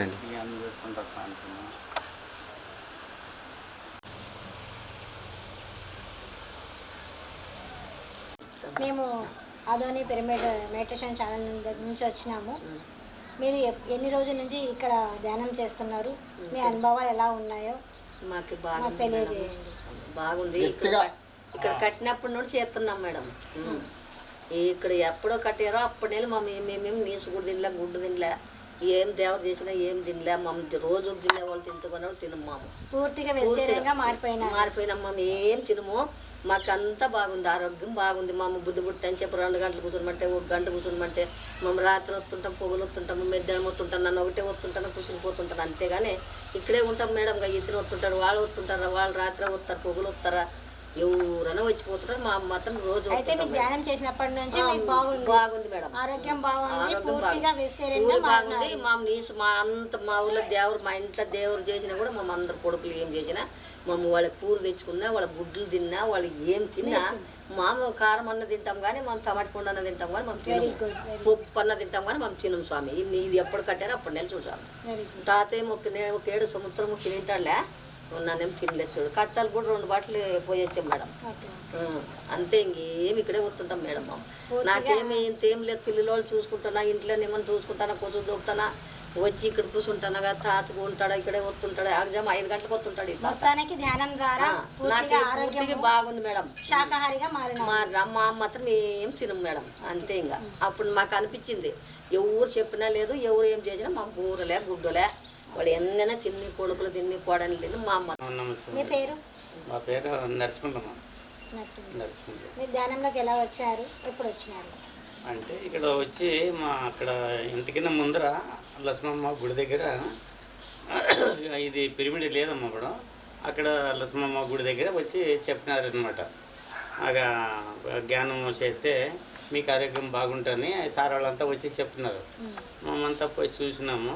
చేస్తుంటారు సాయంత్రం? మేము ఆదోని పిరమిడ్ మెడిటేషన్ ఛానల్ దగ్గర నుంచి వచ్చినాము. మీరు ఎప్- ఎన్ని రోజుల నుంచి ఇక్కడ ధ్యానం చేస్తున్నారు? మీ అనుభవాలు ఎలా ఉన్నాయో మాకు బాగా మాకు తెలియజేయండి. బాగుంది. ఇక్కడ కట్- ఇక్కడ కట్టినప్పటి నుండి చేస్తున్నాం మేడం. ఉమ్. ఇక్కడ ఎప్పుడో కట్టారో అప్పటి నెల మా మేమేం నీసు కూడా తినలే గుడ్డు తినలే. ఏం దేవుడు చేసినా ఏం తినలే మమ్మల్ని రోజు తినే వాళ్ళు తింటుకున్నాడు తినము మాము. పూర్తిగా మారిపోయినాం మేము ఏం తినము. మాకు అంతా బాగుంది ఆరోగ్యం బాగుంది మా బుద్ధి బుట్టి అని చెప్పి రెండు గంటలు కూర్చోమంటే ఒక గంట కూర్చోమంటే మేము రాత్రి వస్తుంటాం పొగలు వస్తుంటాం మధ్యాహ్నం వస్తుంటాం నన్ను ఒకటే వస్తుంటాను కూర్చుని పోతుంటాను అంతేగాని ఇక్కడే ఉంటాం మేడం ఇతను వస్తుంటారు వాళ్ళు వస్తుంటారా వాళ్ళు రాత్రి వస్తారు పొగలు వస్తారా ఎవరైనా వచ్చిపోతుంటారు. మా మాత్రం రోజు అయితే మేడం. ధ్యానం చేసినప్పటి నుంచి మీకు బాగుంది. బాగుంది మేడం. ఆరోగ్యం బాగుంది. పూర్తిగా బాగుంది. వెజిటేరియన్గా ఊరు బాగుంది. మారినారు. మా నీసు మా అంత మా ఊళ్ళో దేవుడు మా ఇంట్లో దేవుడు చేసినా కూడా మా అందరు కొడుకులు ఏం చేసినా మా వాళ్ళ కూర తెచ్చుకున్నా వాళ్ళ గుడ్లు తిన్నా వాళ్ళు ఏం తిన్నా మామ కారం అన్న తింటాం కానీ మనం టమాటా పండు అన్న తింటాం కానీ మనం వెరీ పప్పు అన్న తింటాం కానీ మనం తినం స్వామి. ఇది ఎప్పుడు కట్టారో అప్పుడు నేను చూసాం వెరీ గుడ్ తాతయ్య ఒక ఏడు సముద్రం తింటాడులే నన్నేం తినలేదు చూడు. కట్టాలు కూడా రెండు బాటలు పోయి వచ్చాం మేడం. అంతే ఇంకేమి ఇక్కడే వస్తుంటాం మేడం నాకేమి ఇంతేం లేదు. పిల్లలు వాళ్ళు చూసుకుంటానా ఇంట్లో ఏమన్నా చూసుకుంటానా కొంచెం దొక్కుతానా వచ్చి ఇక్కడ కూర్చుంటానా కదా తాతకు ఉంటాడా ఇక్కడే వస్తుంటాడు ఎగ్జామ్ ఐదు గంటలకు వస్తుంటాడు మొత్తానికి ధ్యానం ద్వారా ఆరోగ్యం బాగుంది మేడం. శాకాహారిగా మారినారు మా మాత్రం ఏం తినం మేడం. అంతే ఇంకా. అప్పుడు మాకు అనిపించింది ఎవరు చెప్పినా లేదు ఎవరు ఏం చేసినా మా కూరలే గుడ్డలే. వాళ్ళు ఎన్నైనా తిన్ని కొడుకులు తిన్ని కోడలు తిని మా అమ్మ. నమస్తే. మీ పేరు? మా పేరు నరసింహమ్మ నరసింహ. నరసింహ. మీరు ధ్యానంలోకి ఎలా వచ్చారు? ఎప్పుడు వచ్చినారు? అంటే ఇక్కడ వచ్చి మా అక్కడ ఇంటికిన్న ముందర లక్ష్మమ్మ గుడి దగ్గర ఇది పిరమిడ్ లేదమ్మా ఇప్పుడు అక్కడ లక్ష్మమ్మ గుడి దగ్గర వచ్చి చెప్పినారనమాట ఆగా జ్ఞానం చేస్తే మీకు ఆరోగ్యం బాగుంటుందని సార్ వాళ్ళంతా వచ్చి చెప్తున్నారు మేమంతా పోయి చూసినాము.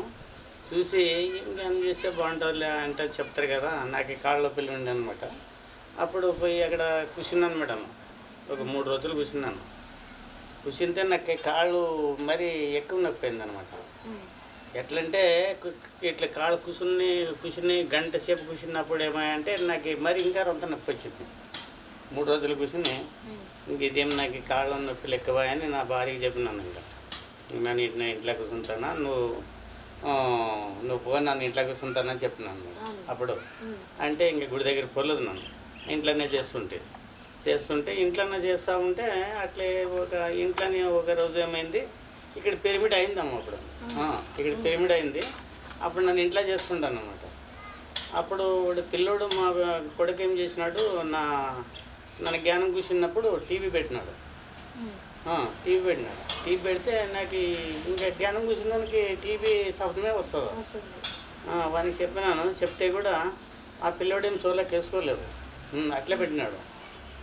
చూసి ఏం జ్ఞానం చేస్తే బాగుంటుందిలే అంటే చెప్తారు కదా నాకు ఈ కాళ్ళ పిల్లి ఉండే అనమాట అప్పుడు పోయి అక్కడ కూర్చున్నాను మేడం. ఒక మూడు రోజులు కూర్చున్నాను. కూర్చుంటే నాకు కాళ్ళు మరీ ఎక్కువ నొప్పి అయింది అనమాట ఎట్లంటే ఇట్లా కాళ్ళు కూర్చుని కూర్చుని గంట సేపు కూర్చున్నప్పుడు ఏమంటే నాకు మరి ఇంకా రొంత నొప్పి వచ్చింది. మూడు రోజులు కూర్చుని ఇంక ఇదేం నాకు కాళ్ళ నొప్పులు ఎక్కువ అని నా భార్యకి చెప్పినాను ఇంకా. నేను ఇట్లా ఇంట్లో కూర్చుంటానా నువ్వు నువ్వు నన్ను ఇంట్లో కూర్చుంటానని చెప్పినాను. అప్పుడు. అంటే ఇంక గుడి దగ్గర పోలేదు నన్ను. ఇంట్లోనే చేస్తుంటే. చేస్తుంటే ఇంట్లోనే చేస్తూ ఉంటే అట్లే ఒక ఇంట్లోనే ఒక రోజు ఏమైంది? ఇక్కడ పిరమిడ్ అయిందమ్మ అప్పుడు. ఇక్కడ పిరమిడ్ అయింది. అప్పుడు నన్ను ఇంట్లో చేస్తుంటాను అనమాట అప్పుడు వాడు పిల్లోడు మా కొడుకు ఏం చేసినాడు? నా నన్ను జ్ఞానం కూర్చున్నప్పుడు టీవీ పెట్టినాడు. టీవీ పెట్టినాడు టీవీ పెడితే నాకు ఇంకా జ్ఞానం కూర్చున్నానికి టీవీ శబ్దమే వస్తుంది? వానికి చెప్పినాను. చెప్తే కూడా ఆ పిల్లోడేం చోళ్ళకి వేసుకోలేదు అట్లే పెట్టినాడు.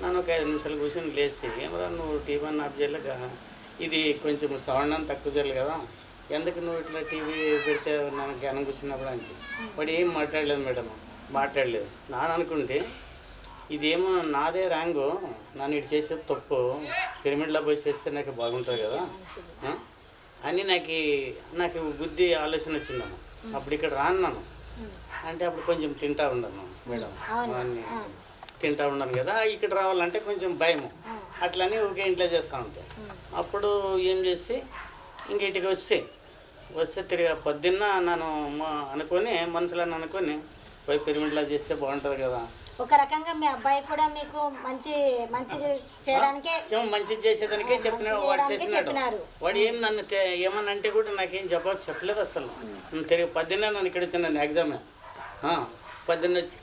నన్ను ఒక ఐదు నిమిషాలు కూర్చొని లేచి ఏమరా నువ్వు టీవీ అన్న చేయలేక? ఇది కొంచెం సౌండ్ అని తక్కువ చేయాలి కదా. ఎందుకు నువ్వు ఇట్లా టీవీ పెడితే నన్ను జ్ఞానం కూర్చున్నప్పుడు అంటే వాడు ఏం మాట్లాడలేదు మేడం. మాట్లాడలేదు. నాన్న అనుకుంటే ఇదేమో నాదే ర్యాంగు. నన్ను ఇటు చేసేది తప్పు. పిరమిడ్లో పోయి చేస్తే నాకు బాగుంటుంది కదా? అని నాకు నాకు బుద్ధి ఆలోచన వచ్చిందమ్మ. అప్పుడు ఇక్కడ రాన్నాను. అంటే అప్పుడు కొంచెం తింటా ఉండను. మేడం. అవన్నీ. తింటా ఉన్నాను కదా. ఇక్కడ రావాలంటే కొంచెం భయము అట్లని ఊరికే ఇంట్లో చేస్తూ ఉంటాయి అప్పుడు ఏం చేసి ఇంక ఇంటికి వస్తే వస్తే తిరిగి పొద్దున్న నన్ను మ- అనుకొని మనసులో అనుకొని పోయి పిరమిడ్లో చేస్తే బాగుంటుంది కదా. ఒక రకంగా మీ అబ్బాయి కూడా మీకు మంచి మంచి చేయడానికే మంచి చేసేదానికే చెప్పిన వాడు చేసినాడు. చెప్పినారు. వాడు ఏం నన్ను ఏమన్నా అంటే కూడా నాకేం జవాబు చెప్పలేదు అసలు. తిరిగి పొద్దున్నే నన్ను ఇక్కడ వచ్చినాను ఎగ్జామ్ పొద్దున్న వచ్చి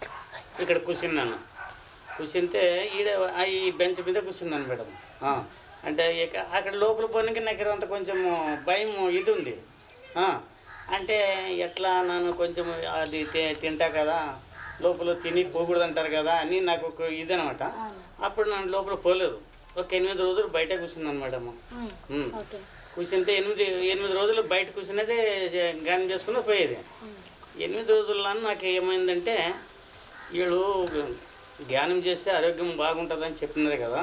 ఇక్కడ కూర్చున్నాను కూర్చుంటే ఈడ ఈ బెంచ్ మీద కూర్చున్నాను మేడం. అంటే ఇక అక్కడ లోపల పోనీకి నాకు అంత కొంచెం భయం ఇది ఉంది. అంటే ఎట్లా నన్ను కొంచెం అది తింటా కదా. లోపల తిని పోకూడదు అంటారు కదా అని నాకు ఒక ఇది అనమాట అప్పుడు నన్ను లోపల పోలేదు. ఒక ఎనిమిది రోజులు బయట ఉమ్, ఉమ్. ఓకే. కూర్చుంటే ఎనిమిది ఎనిమిది రోజులు బయట కూర్చున్నదే గానం చేసుకుని పోయేది. ఎనిమిది రోజుల్లో నాకు ఏమైందంటే వీళ్ళు ధ్యానం చేస్తే ఆరోగ్యం బాగుంటుందని చెప్పినారు కదా.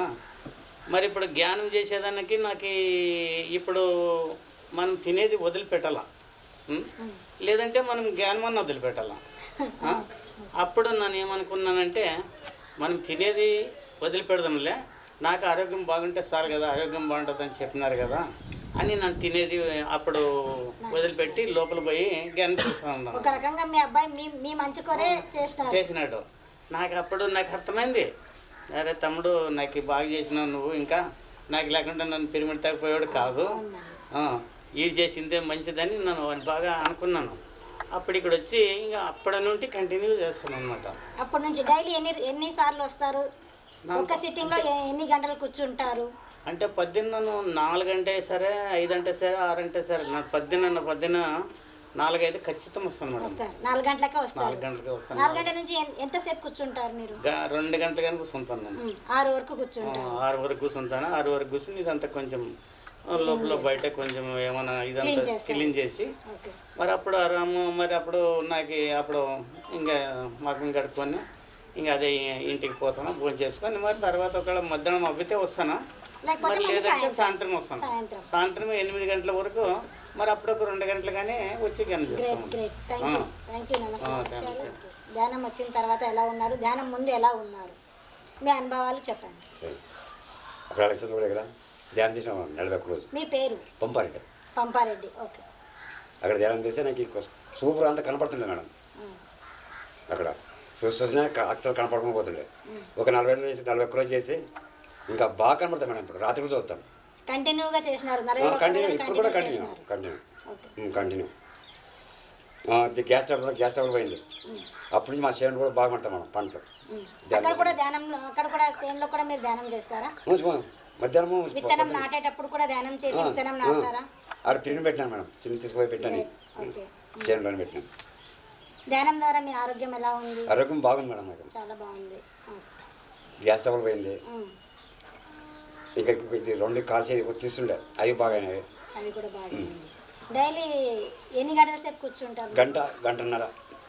మరి ఇప్పుడు ధ్యానం చేసేదానికి నాకు ఇప్పుడు మనం తినేది వదిలిపెట్టాల? లేదంటే మనం జ్ఞానమన్న వదిలిపెట్టాల? ఆ? అప్పుడు నన్ను ఏమనుకున్నానంటే మనం తినేది వదిలిపెడదాంలే నాకు ఆరోగ్యం బాగుంటే సార్ కదా ఆరోగ్యం బాగుంటుందని చెప్పినారు కదా అని నన్ను తినేది అప్పుడు వదిలిపెట్టి లోపల పోయి జ్ఞానం చూస్తూ ఉన్నాను ఒక రకంగా మీ అబ్బాయి మీ మీ మంచి కొరే చేస్తారు చేసినాడు. నాకు అప్పుడు నాకు అర్థమైంది. అరే తమ్ముడు నాకు బాగా చేసినావు నువ్వు ఇంకా నాకు లేకుండా నన్ను పిరిమిడి తగ్గిపోయాడు కాదు. ఈ చేసిందే మంచిదని నన్ను బాగా అనుకున్నాను. అప్పుడు ఇక్కడ వచ్చి ఇంకా అప్పటి నుండి కంటిన్యూ చేస్తాను అనమాట అప్పటి నుంచి డైలీ ఎన్ని ఎన్ని సార్లు వస్తారు? ఒక సిట్టింగ్లో ఎ- ఎన్ని గంటలు కూర్చుంటారు? అంటే పొద్దున్న నాలుగు అంటే సరే ఐదు అంటే సరే ఆరు అంటే సరే నాకు పొద్దున్న పొద్దున్న నాలుగైదు ఖచ్చితం వస్తాను మేడం నాలుగు గంటలకే వస్తారు. నాలుగు గంటలకి వస్తాను. నాలుగు గంటల నుంచి ఎంతసేపు కూర్చుంటారు మీరు? రెండు గంటల కనుక కూర్చుంటాను నేను. ఆరు వరకు ఆ, కూర్చుంటారు ఆరు వరకు కూర్చుంటాను. ఆరు వరకు కూర్చుని ఇదంతా కొంచెం లోపల బయట కొంచెం ఏమైనా ఇదంతా. క్లీన్ చేసి ఓకే. మరి అప్పుడు ఆరాము మరి అప్పుడు నాకు అప్పుడు ఇంకా మకం కడుక్కొని ఇంకా అదే ఇంటికి పోతాను భోజనం చేసుకొని మరి తర్వాత ఒకవేళ మధ్యాహ్నం అబ్బితే వస్తాను? మరి లేదంటే సాయంత్రం. వస్తాను. సాయంత్రం. ఎనిమిది గంటల వరకు మరి అప్పుడు ఒక రెండు గంటలు కానీ వచ్చి గన్. ధ్యానం వచ్చిన తర్వాత ఎలా ఉన్నారు? ధ్యానం ముందు ఎలా ఉన్నారు? మీ అనుభవాలు చెప్పండి. ధ్యానం చేసాం నలభై ఒక్క రోజు మీ పేరు? పంపారెడ్డి. పంపారెడ్డి ఓకే. అక్కడ ధ్యానం చేస్తే నాకు సూపర్ అంతా కనపడుతుండే మేడం. అక్కడ చూసి చూసినా అక్షరాలు కనపడకుండా పోతుండే. ఒక నలభై చేసి నలభై ఒక్క రోజు చేసి ఇంకా బాగా కనపడతాం మేడం ఇప్పుడు. రాత్రి కూడా చూస్తాం. కంటిన్యూగా చేసినారు కంటిన్యూ ఇప్పుడు కూడా కంటిన్యూ కంటిన్యూ కంటిన్యూ. గ్యాస్ కూడా గ్యాస్ స్టవ్ పోయింది. అప్పటి నుంచి మా చేను కూడా బాగా పడతాం మనం పంటలు. అక్కడ కూడా ధ్యానంలో అక్కడ కూడా కూడా మీరు ధ్యానం చేస్తారా? విత్తనం నాటేటప్పుడు కూడా ధ్యానం చేసి విత్తనం నాటుతారా? ఆడ పిన్ పెట్టినాను మేడం. చిన్న తీసుకుపోయి పెట్టాను. పెట్టినాను. ధ్యానం ద్వారా మీ ఆరోగ్యం ఎలా ఉంది? ఆరోగ్యం బాగుంది మేడం నాకు. చాలా బాగుంది. గ్యాస్ పోయింది. ఇంకా ఇది రెండు కాల్ చేసి తీస్తుండే. అవి బాగాయినాయి అవి కూడా బాగుంది డైలీ ఎన్ని గంటల సేపు కూర్చుంటారు? గంట గంటన్నర.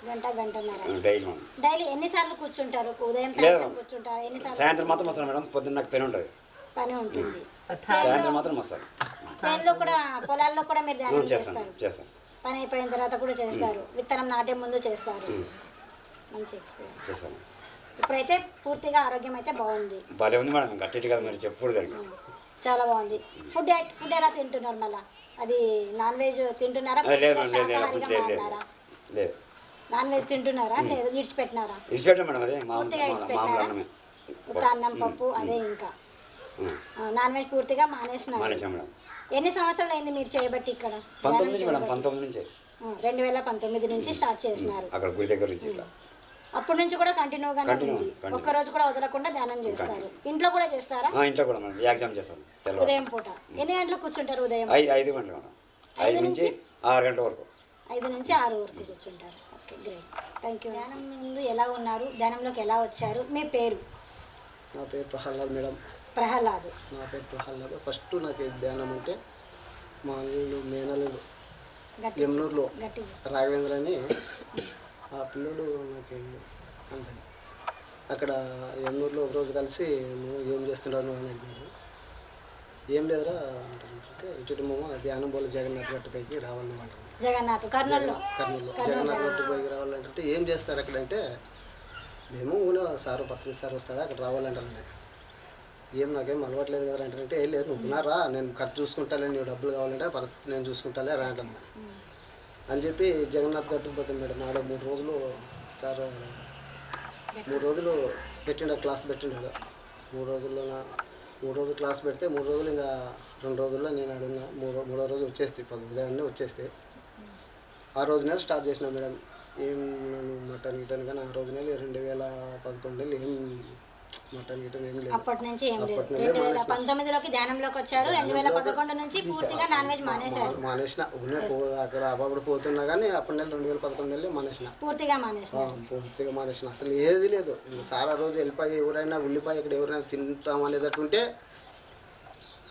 గంట గంటన్నర. డైలీ డైలీ ఎన్నిసార్లు కూర్చుంటారు? ఉదయం. సాయంత్రం కూర్చుంటారు? ఎన్నిసార్లు సాయంత్రం మాత్రం వస్తాను మేడం. పొద్దున్న నాకు పని ఉంటుంది. పని ఉంటుంది. సాయంత్రం మాత్రం వస్తాను చేనులో కూడా పొలాల్లో కూడా మీరు ధ్యానం చేస్తారు. చేస్తాను. పని అయిపోయిన తర్వాత కూడా చేస్తారు. విత్తనం నాటే ముందు చేస్తారు. మంచి ఎక్స్పీరియన్స్ ఇప్పుడైతే పూర్తిగా ఆరోగ్యం అయితే బాగుంది. భలే ఉంది మేడం గట్టి కదా మీరు చెప్పుడు చాలా బాగుంది. ఫుడ్ ఫుడ్ ఎలా తింటున్నారు మళ్ళా? అది నాన్ వెజ్ తింటున్నారా? లేదు నాన్ వెజ్ తింటున్నారా? లేదా విడిచిపెట్టినారా? ఇడిచిపెట్టాం మేడం అదే మామూలు పూర్తిగా మామూలు ఇడిచిపెట్టారా అన్నమే. ఒక అన్నం పప్పు అదే ఇంకా. నాన్ వెజ్ పూర్తిగా మానేసినారు. మానేసాం మేడం. ఎన్ని సంవత్సరాలు అయింది మీరు చేయబట్టి ఇక్కడ? పంతొమ్మిది నుంచి మేడం చేయబట్టి? పంతొమ్మిది నుంచి. ఆ, రెండు వేల పంతొమ్మిది నుంచి స్టార్ట్ చేసినారు. అక్కడ గుడి దగ్గర నుంచి ఇట్లా. అప్పటి నుంచి కూడా కంటిన్యూగానే Continue, ఉంది. continue. ఒక్క రోజు కూడా వదలకుండా ధ్యానం చేస్తారు. ఇంట్లో కూడా చేస్తారా? ఆ, ఇంట్లో కూడా మేడం. ఎగ్జామ్ చేస్తాం. ఉదయం పూట. ఎన్ని గంటలకు కూర్చుంటారు ఉదయం? ఐదు ఐదు గంటలు మేడం. ఐదు నుంచి ఆరు గంటల వరకు. ఐదు నుంచి ఆరు వరకు కూర్చుంటారు. Okay great. థ్యాంక్ యూ ధ్యానం ముందు ఎలా ఉన్నారు? ధ్యానంలోకి ఎలా వచ్చారు? మీ పేరు? నా పేరు ప్రహ్లాద్ మేడం. ప్రహ్లాద్. నా పేరు ప్రహ్లాద్. ఫస్ట్ నాకు ధ్యానం అంటే మా అల్లుడు మేనల్లుడు గట్టి ఎమ్నూరులో రాఘవేంద్ర అని ఆ పిల్లోడు నాకు అంటాడు. అక్కడ ఎమ్నూరులో ఒక రోజు కలిసి నువ్వు ఏం చేస్తున్నావు అని అడిగాడు. ఏం లేదురా అంటే ఇటు మేము ధ్యానం పోలే జగన్నాథ్ గట్టు పైకి రావాలి నువ్వు అంటాను జగన్నాథ్ కర్నూలులో. జగన్నాథ్ గట్టు పైకి రావాలంటే ఏం చేస్తారు అక్కడ అంటే మేము ఊనే సారు పత్రి సార్ వస్తాడా? అక్కడ రావాలంటారు ఏం నాకేం అలవాట్లేదు కదా అంటే ఏం లేదు నువ్వు ఉన్నారా? నేను ఖర్చు చూసుకుంటాలే నీ డబ్బులు కావాలంటే పరిస్థితి నేను చూసుకుంటాలే రాయటం అని చెప్పి జగన్నాథ్ గట్టుకు మేడం. ఆడ మూడు రోజులు సార్ మూడు రోజులు పెట్టిండ క్లాస్ పెట్టిండాడు మూడు రోజుల్లో మూడు రోజులు క్లాస్ పెడితే మూడు రోజులు ఇంకా రెండు రోజుల్లో నేను అడుగున్నా మూడో మూడో రోజు వచ్చేస్తే పది ఉదయాన్నే వచ్చేస్తే ఆ రోజునే స్టార్ట్ చేసిన మేడం. ఏం నేను మటన్ గిటన్ కానీ ఆ రోజు నెల రెండు వేల పదకొండు నెలలు ఏం అప్పటి నుంచి ఏం లేదు. రెండు వేల మానేసిన. పంతొమ్మిదిలోకి ధ్యానంలోకి వచ్చారు. రెండు వేల పదకొండు నుంచి పూర్తిగా నాన్ వెజ్ మానేశారు. మానేసిన. అక్కడ అప్పుడు పోతున్నా కానీ అప్పటి నెల రెండు వేల పదకొండు నెలలు మానేసిన. పూర్తిగా ఆ, మానేసినారు పూర్తిగా మానేసిన. అసలు ఏది లేదు. సారా రోజు వెళ్ళిపోయి ఎవరైనా ఉల్లిపాయ ఇక్కడ ఎవరైనా తింటాం అనేటట్టు ఉంటే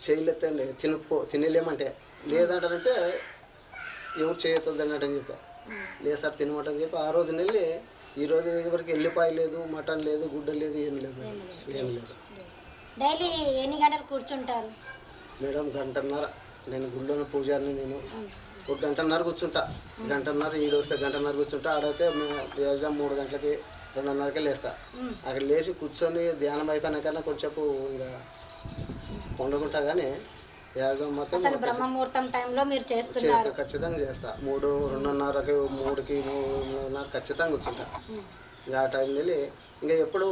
చేయలేదండి. తినపో తినలేమంటే. లేదంటారంటే ఎవరు చేయొద్దు అన్నట్టు అని చెప్పా. లేదు సార్ తినమంటని చెప్పి ఆ రోజు వెళ్ళి ఈ రోజు వరకు ఎల్లిపాయ లేదు మటన్ లేదు గుడ్డ లేదు ఏం లేదు. ఏం లేదు. డైలీ ఎన్ని గంటలు కూర్చుంటారు? మేడం గంటన్నర. నేను గుళ్ళోని పూజారిని నేను ఒక గంటన్నర కూర్చుంటా. గంటన్నర ఈడు వస్తే గంటన్నర కూర్చుంటా. ఆడైతే వ్యవసాయం మూడు గంటలకి రెండున్నరకే లేస్తా. అక్కడ లేచి కూర్చొని ధ్యానం అయిపోయినాకన్నా కొంచెంసేపు ఇంకా వండుకుంటా కానీ అసలు మాత్రం బ్రహ్మముహూర్తం టైంలో మీరు చేస్తా చేస్తున్నారు. ఖచ్చితంగా చేస్తా. మూడు రెండున్నరకి మూడుకి మూడున్నర ఖచ్చితంగా కూర్చుంటా. ఇంకా ఆ టైం వెళ్ళి ఇంకా ఎప్పుడు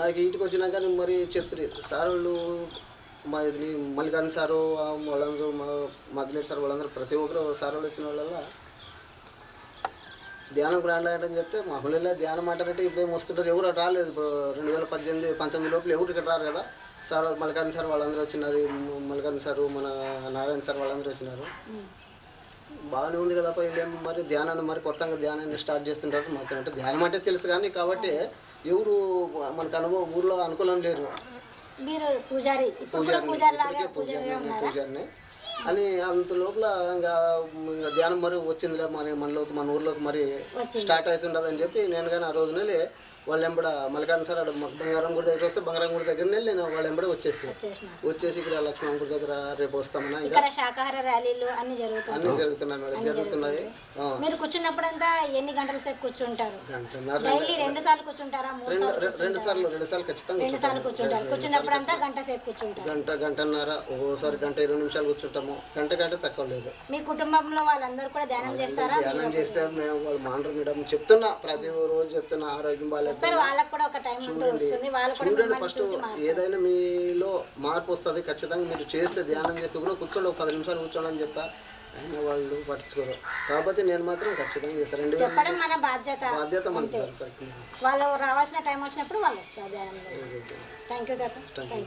నాకు ఇంటికి వచ్చినాక నేను మరి చెప్పి సార్ వాళ్ళు మా ఇది మల్లికార్జున సారు వాళ్ళందరూ మా మదిలేటి సార్ వాళ్ళందరూ ప్రతి ఒక్కరు సార్ వాళ్ళు వచ్చిన వాళ్ళ ధ్యానం గ్రాండ్ అని చెప్తే మామూలుగా ధ్యానం అంటారంటే ఇప్పుడు ఏం వస్తుంటారు? ఎవరు రాలేదు ఇప్పుడు రెండు వేల పద్దెనిమిది పంతొమ్మిది లోపల ఎవరు ఇక్కడ రారు కదా. సార్ మల్లికార్జున సార్ వాళ్ళందరూ వచ్చినారు. మ- మల్లికార్జున సారు మన నారాయణ సార్ వాళ్ళందరూ వచ్చినారు. బాగానే ఉంది కదా వీళ్ళేం మరి ధ్యానాన్ని మరి కొత్తగా ధ్యానాన్ని స్టార్ట్ చేస్తుంటారు. మాకు అంటే ధ్యానం అంటే తెలుసు కానీ కాబట్టి ఎవరు మనకు అనుభవం ఊర్లో అనుకూలం లేరు. మీరు పూజారి పూజారిని అని అంత లోపల ఇంకా ధ్యానం మరి వచ్చిందిలే మన మనలోకి మన ఊర్లోకి మరి. స్టార్ట్ అవుతుండదని చెప్పి నేను కానీ ఆ రోజు నెల వాళ్ళ ఎంబడ మల్లికార్జున సార్ మ- బంగారం గుడి దగ్గర వస్తే బంగారం గుడి దగ్గర వెళ్ళి నేను వాళ్ళ ఎంబడ వచ్చేస్తే. వచ్చేసినారు వచ్చేసి ఇక్కడ లక్ష్మణ గుడి దగ్గర రేపు వస్తామన్నా ఇంకా. ఇక్కడ శాకాహార ర్యాలీలు అన్ని జరుగుతున్నాయి. అన్నీ జరుగుతున్నాయి మేడం జరుగుతున్నాయి. మీరు కూర్చున్నప్పుడంతా ఎన్ని గంటల సేపు కూర్చుంటారు? గంటన్నర డైలీ రెండు సార్లు కూర్చుంటారా? రెండు సార్లు రెండు సార్లు ఖచ్చితంగా రెండు సార్లు కూర్చుంటారు. కూర్చున్నప్పుడంతా గంట సేపు కూర్చుంటారు. గంట గంటన్నర ఒక్కోసారి గంట ఇరవై నిమిషాలు కూర్చుంటాము. గంట గంట తక్కువ లేదు. మీ కుటుంబంలో వాళ్ళందరూ కూడా ధ్యానం చేస్తారా? ధ్యానం చేస్తే మేము వాళ్ళు మానరు మేడం. చెప్తున్నా ప్రతి రోజు చెప్తున్నా ఆరోగ్యం బాగాలేదు వాళ్ళకు కూడా ఒక టైం ఉంటూ వస్తుంది వాళ్ళు కూడా చూడండి ఫస్ట్. ఏదైనా మీలో మార్పు వస్తుంది ఖచ్చితంగా మీరు చేస్తే ధ్యానం చేస్తే కూడా కూర్చోండి ఒక పది నిమిషాలు కూర్చోండి అని చెప్తా. అయినా వాళ్ళు పట్టించుకోరు. కాబట్టి నేను మాత్రం ఖచ్చితంగా చేస్తాను రెండు చెప్పడం మన బాధ్యత. బాధ్యత మనకి సార్ కరెక్ట్. వాళ్ళు రావాల్సిన టైం వచ్చినప్పుడు వాళ్ళు వస్తారు థ్యాంక్ యూ థ్యాంక్ యూ